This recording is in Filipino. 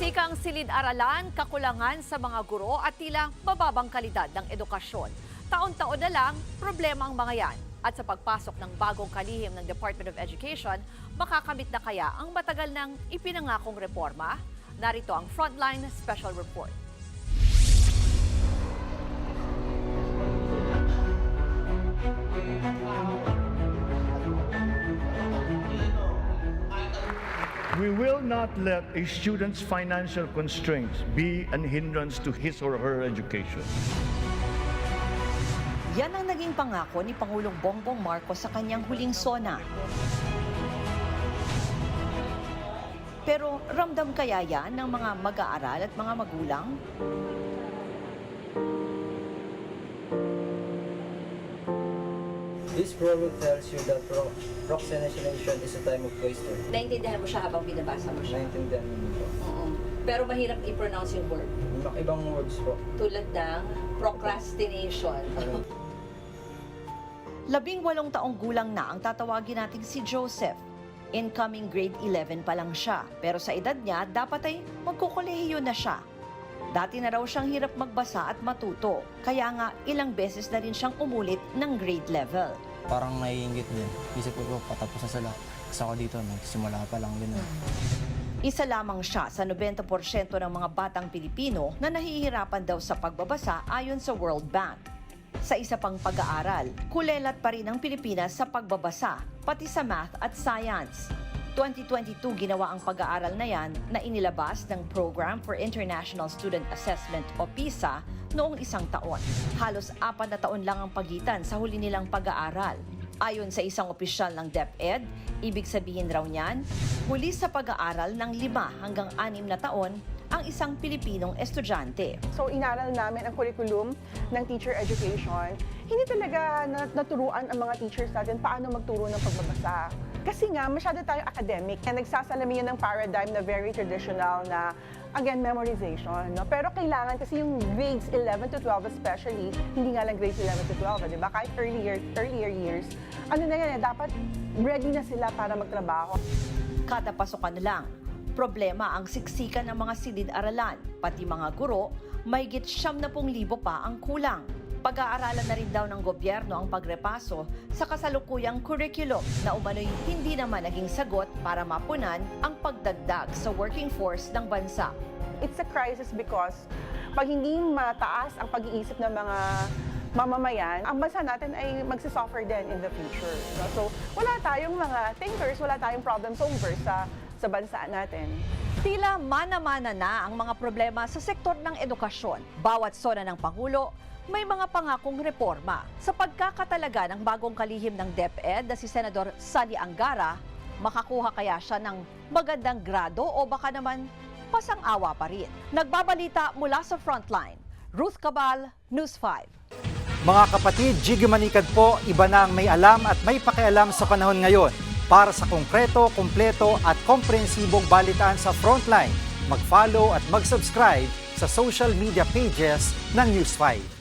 Siksika ang silid-aralan, kakulangan sa mga guro at tila mababang kalidad ng edukasyon. Taon-taon na lang, problema ang mga yan. At sa pagpasok ng bagong kalihim ng Department of Education, makakamit na kaya ang matagal nang ipinangakong reforma? Narito ang Frontline Special Report. We will not let a student's financial constraints be an hindrance to his or her education. Yan ang naging pangako ni Pangulong Bongbong Marcos sa kanyang huling sona. Pero ramdam kaya yan ng mga mag-aaral at mga magulang? This proverb tells you that pro- procrastination is a time of wasted. Naintindihan mo siya habang binabasa mo siya. Naintindihan mo po. Oo. Pero mahirap i-pronounce yung word. Ibang- Ibang words po. Tulad ng procrastination. Labing walong taong gulang na ang tatawagin nating si Joseph. Incoming grade 11 pa lang siya, pero sa edad niya, dapat ay magkukolehiyo na siya. Dati na raw siyang hirap magbasa at matuto, kaya nga ilang beses na rin siyang umulit ng grade level. Parang naiingit din. Isip ko po, patapos na sila. Kasi ako dito, nagsimula pa lang din. Isa lamang siya sa 90% ng mga batang Pilipino na nahihirapan daw sa pagbabasa ayon sa World Bank. Sa isa pang pag-aaral, kulelat pa rin ang Pilipinas sa pagbabasa, pati sa math at science. 2022 ginawa ang pag-aaral na yan na inilabas ng Program for International Student Assessment o PISA noong isang taon. Halos apat na taon lang ang pagitan sa huli nilang pag-aaral. Ayon sa isang opisyal ng DepEd, ibig sabihin raw niyan, huli sa pag-aaral ng lima hanggang anim na taon ang isang Pilipinong estudyante. So inaral namin ang curriculum ng teacher education. Hindi talaga na- naturuan ang mga teachers natin paano magturo ng pagbabasa. Kasi nga, masyado tayong academic. And nagsasalamin yun ng paradigm na very traditional na, again, memorization. No? Pero kailangan kasi yung grades 11 to 12 especially, hindi nga lang grades 11 to 12, di ba? Kahit earlier, earlier years, ano na yan, eh, dapat ready na sila para magtrabaho. Kada pasukan lang, problema ang siksikan ng mga silid-aralan, pati mga guro, may git siyam na pong libo pa ang kulang. Pag-aaralan na rin daw ng gobyerno ang pagrepaso sa kasalukuyang curriculum na umano'y hindi naman naging sagot para mapunan ang pagdagdag sa working force ng bansa. it's a crisis because pag hindi mataas ang pag-iisip ng mga mamamayan, ang bansa natin ay magsisuffer din in the future. So, wala tayong mga thinkers, wala tayong problem solvers sa, sa bansa natin. Tila mana-mana na ang mga problema sa sektor ng edukasyon. Bawat sona ng Pangulo, may mga pangakong reforma. Sa pagkakatalaga ng bagong kalihim ng DepEd na si Senador Sani Angara, makakuha kaya siya ng magandang grado o baka naman pasang-awa pa rin. Nagbabalita mula sa Frontline, Ruth Cabal, News 5. Mga kapatid, Jiggy Manikad po, iba na ang may alam at may pakialam sa panahon ngayon. Para sa konkreto, kumpleto at komprehensibong balitaan sa Frontline, mag-follow at mag-subscribe sa social media pages ng News 5.